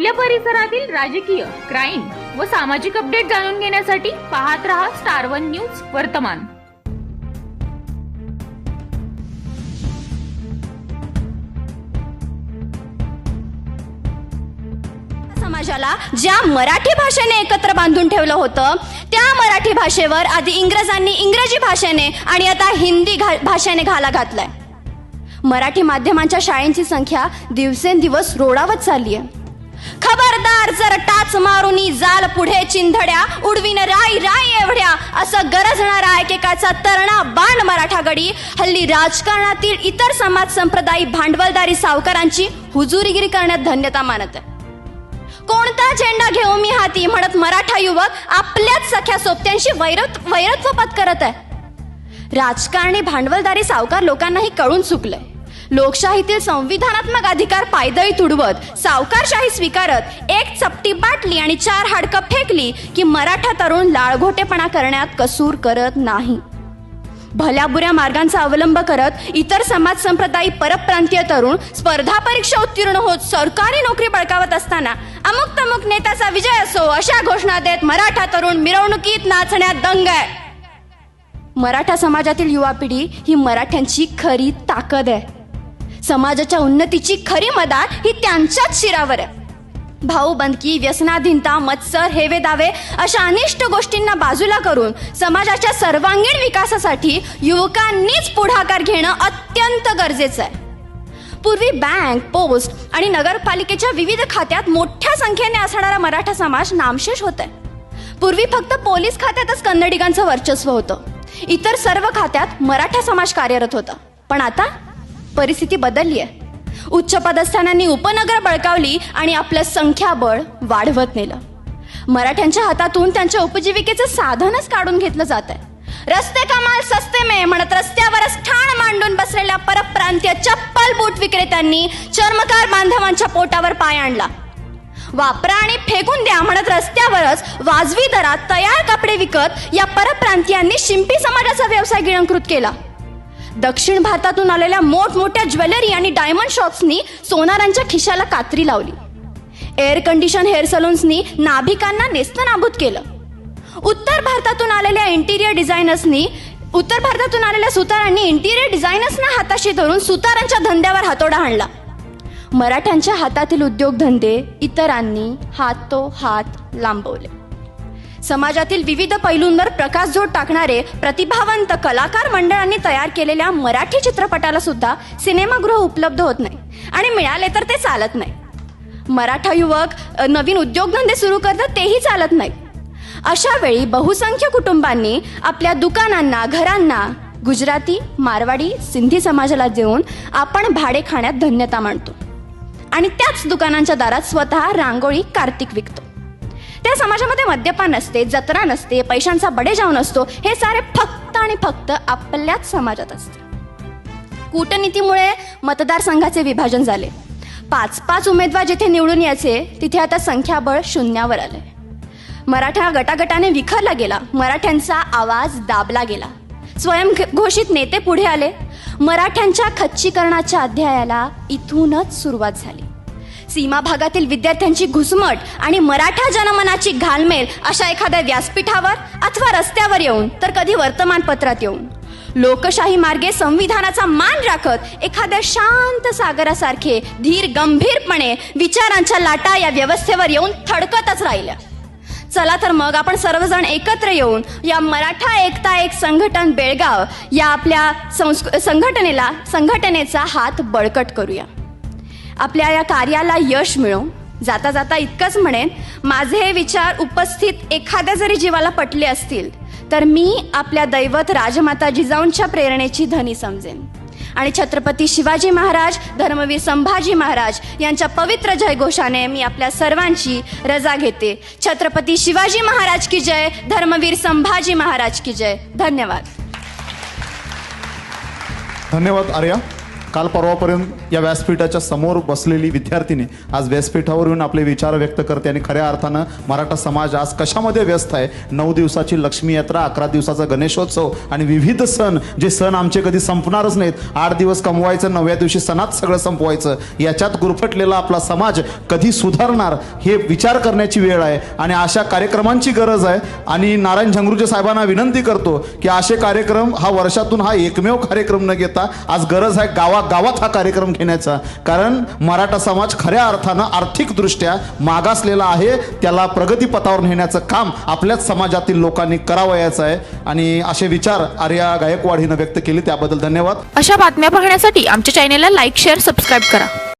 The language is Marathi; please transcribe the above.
आपल्या परिसरातील राजकीय क्राईम व सामाजिक अपडेट जाणून घेण्यासाठी पाहत रहा स्टार वन न्यूज वर्तमान. समाजाला ज्या मराठी भाषेने एकत्र बांधून ठेवलं होतं त्या मराठी भाषेवर आधी इंग्रजांनी इंग्रजी भाषेने आणि आता हिंदी घा भाषेने घाला घातलाय. मराठी माध्यमांच्या शाळेंची संख्या दिवसेंदिवस रोडावत चालली आहे खबरदार जर टाच मारुनी जाल पुढे चिंधड्या उडवीन राई राई एवढ्या असं गरजणारा एकेकाचा तरणा बाण मराठा गडी. हल्ली राजकारणातील इतर समाज संप्रदायी भांडवलदारी सावकारांची हुजुरीगिरी करण्यात धन्यता मानत आहे. कोणता झेंडा घेऊ मी हाती म्हणत मराठा युवक आपल्याच सख्या सोबत्यांशी वैरत वैरत्व पत्करत आहे. राजकारणी भांडवलदारी सावकार लोकांनाही कळून चुकलंय. लोकशाहीतील संविधानात्मक अधिकार पायदळी तुडवत सावकारशाही स्वीकारत एक चपटी बाटली आणि चार हाडकं फेकली की मराठा तरुण लाळघोटेपणा करण्यात कसूर करत नाही. भल्याबुऱ्या मार्गांचा अवलंब करत इतर समाज संप्रदायी परप्रांतीय तरुण स्पर्धा परीक्षा उत्तीर्ण होत सरकारी नोकरी बळकावत असताना अमुक तमुक नेत्याचा विजय असो अशा घोषणा देत मराठा तरुण मिरवणुकीत नाचण्यात दंग आहे. मराठा समाजातील युवा पिढी ही मराठ्यांची खरी ताकद आहे. समाजाच्या उन्नतीची खरी मदार ही त्यांच्याच शिरावर आहे. भाऊबंदकी व्यसनाधीनता मत्सर हेवे दावे अशा अनिष्ट गोष्टींना बाजूला करून समाजाच्या सर्वांगीण विकासासाठी युवकांनीच पुढाकार घेणं अत्यंत गरजेचं आहे. पूर्वी बँक पोस्ट आणि नगरपालिकेच्या विविध खात्यात मोठ्या संख्येने असणारा मराठा समाज नामशेष होत आहे पूर्वी फक्त पोलीस खात्यातच कन्नडिगांचं वर्चस्व होतं. इतर सर्व खात्यात मराठा समाज कार्यरत होता. पण आता परिस्थिती बदलली आहे उच्च पदस्थानांनी उपनगर बळकावली आणि आपलं संख्याबळ वाढवत नेलं. मराठ्यांच्या हातातून त्यांच्या उपजीविकेचं साधनच काढून घेतलं जात आहे रस्ते कमाल सस्ते मे म्हणत रस्त्यावरच ठाण मांडून बसलेल्या परप्रांतीय चप्पल बूट विक्रेत्यांनी चर्मकार बांधवांच्या पोटावर पाय आणला. वापरा आणि फेकून द्या म्हणत रस्त्यावरच वाजवी दरात तयार कपडे विकत या परप्रांतीयांनी शिंपी समाजाचा व्यवसाय गिळंकृत केला. दक्षिण भारतातून आलेल्या मोठमोठ्या ज्वेलरी आणि डायमंड शॉप्सनी सोनारांच्या खिशाला कात्री लावली. एअर कंडिशन हेअर सलून्सनी नाभिकांना नेस्तनाबूत केलं. उत्तर भारतातून आलेल्या इंटिरियर डिझायनर्सनी उत्तर भारतातून आलेल्या सुतारांनी इंटिरियर डिझायनर्सना हाताशी धरून सुतारांच्या धंद्यावर हातोडा आणला मराठ्यांच्या हातातील उद्योगधंदे इतरांनी हातोहात लांबवले. समाजातील विविध पैलूंवर प्रकाशझोत टाकणारे प्रतिभावंत कलाकार मंडळांनी तयार केलेल्या मराठी चित्रपटाला सुद्धा सिनेमागृह उपलब्ध होत नाही आणि मिळाले तर ते चालत नाही. मराठा युवक नवीन उद्योगधंदे सुरू करतात तेही चालत नाही. अशा वेळी बहुसंख्य कुटुंबांनी आपल्या दुकानांना घरांना गुजराती मारवाडी सिंधी समाजाला देऊन आपण भाडे खाण्यात धन्यता मानतो. आणि त्याच दुकानांच्या दारात स्वतः रांगोळी कार्तिक विकतो. त्या समाजामध्ये मद्यपान नसते जत्रा नसते पैशांचा बडेजाव नसतो हे सारे फक्त आणि फक्त आपल्याच समाजात असते. कूटनीतीमुळे मतदारसंघाचे विभाजन झाले. पाच पाच उमेदवार जिथे निवडून यायचे तिथे आता संख्याबळ शून्यावर आले मराठा गटागटाने विखरला गेला मराठ्यांचा आवाज दाबला गेला. स्वयंघोषित नेते पुढे आले. मराठ्यांच्या खच्चीकरणाच्या अध्यायाला इथूनच सुरुवात झाली. सीमा भागातील विद्यार्थ्यांची घुसमट आणि मराठा जनमनाची घालमेल अशा एखाद्या व्यासपीठावर अथवा रस्त्यावर येऊन तर कधी वर्तमानपत्रात येऊन. लोकशाही मार्गे संविधानाचा मान राखत एखाद्या शांत सागरासारखे धीर गंभीरपणे विचारांच्या लाटा या व्यवस्थेवर येऊन थडकतच राहिल्या. चला तर मग आपण सर्वजण एकत्र येऊन या मराठा एकता एक संघटन बेळगाव या आपल्या संस्क संघटनेला संघटनेचा हात बळकट करूया. आपल्या या कार्याला यश मिळो. जाता जाता इतकंच म्हणेन माझे हे विचार उपस्थित एखाद्या जरी जीवाला पटले असतील तर मी आपल्या दैवत राजमाता जिजाऊंच्या प्रेरणेची धनी समजेन. आणि छत्रपती शिवाजी महाराज धर्मवीर संभाजी महाराज यांच्या पवित्र जयघोषाने मी आपल्या सर्वांची रजा घेते. छत्रपती शिवाजी महाराज की जय धर्मवीर संभाजी महाराज की जय. धन्यवाद. धन्यवाद आर्या. काल परवापर्यंत या व्यासपीठाच्या समोर बसलेली विद्यार्थिनी आज व्यासपीठावर येऊन आपले विचार व्यक्त करते आणि खऱ्या अर्थानं मराठा समाज आज कशामध्ये व्यस्त आहे? नऊ दिवसाची लक्ष्मी यात्रा अकरा दिवसाचा गणेशोत्सव आणि विविध सण जे सण आमचे कधी संपणारच नाहीत. आठ दिवस कमवायचं नवव्या दिवशी सणात सगळं संपवायचं. याच्यात गुरफटलेला आपला समाज कधी सुधारणार हे विचार करण्याची वेळ आहे आणि अशा कार्यक्रमांची गरज आहे. आणि नारायण झंगरूचे साहेबांना विनंती करतो की असे कार्यक्रम हा वर्षातून हा एकमेव कार्यक्रम न घेता आज गरज आहे गावात गावागावात हा कार्यक्रम घेण्याचा. कारण मराठा समाज खऱ्या अर्थानं आर्थिकदृष्ट्या मागासलेला आहे. त्याला प्रगतीपथावर नेण्याचं काम आपल्याच समाजातील लोकांनी करावयाचं आहे. आणि असे विचार आर्या गायकवाड हिनं व्यक्त केले त्याबद्दल धन्यवाद. अशा बातम्या पाहण्यासाठी आमच्या चॅनेलला लाईक शेअर सबस्क्राईब करा.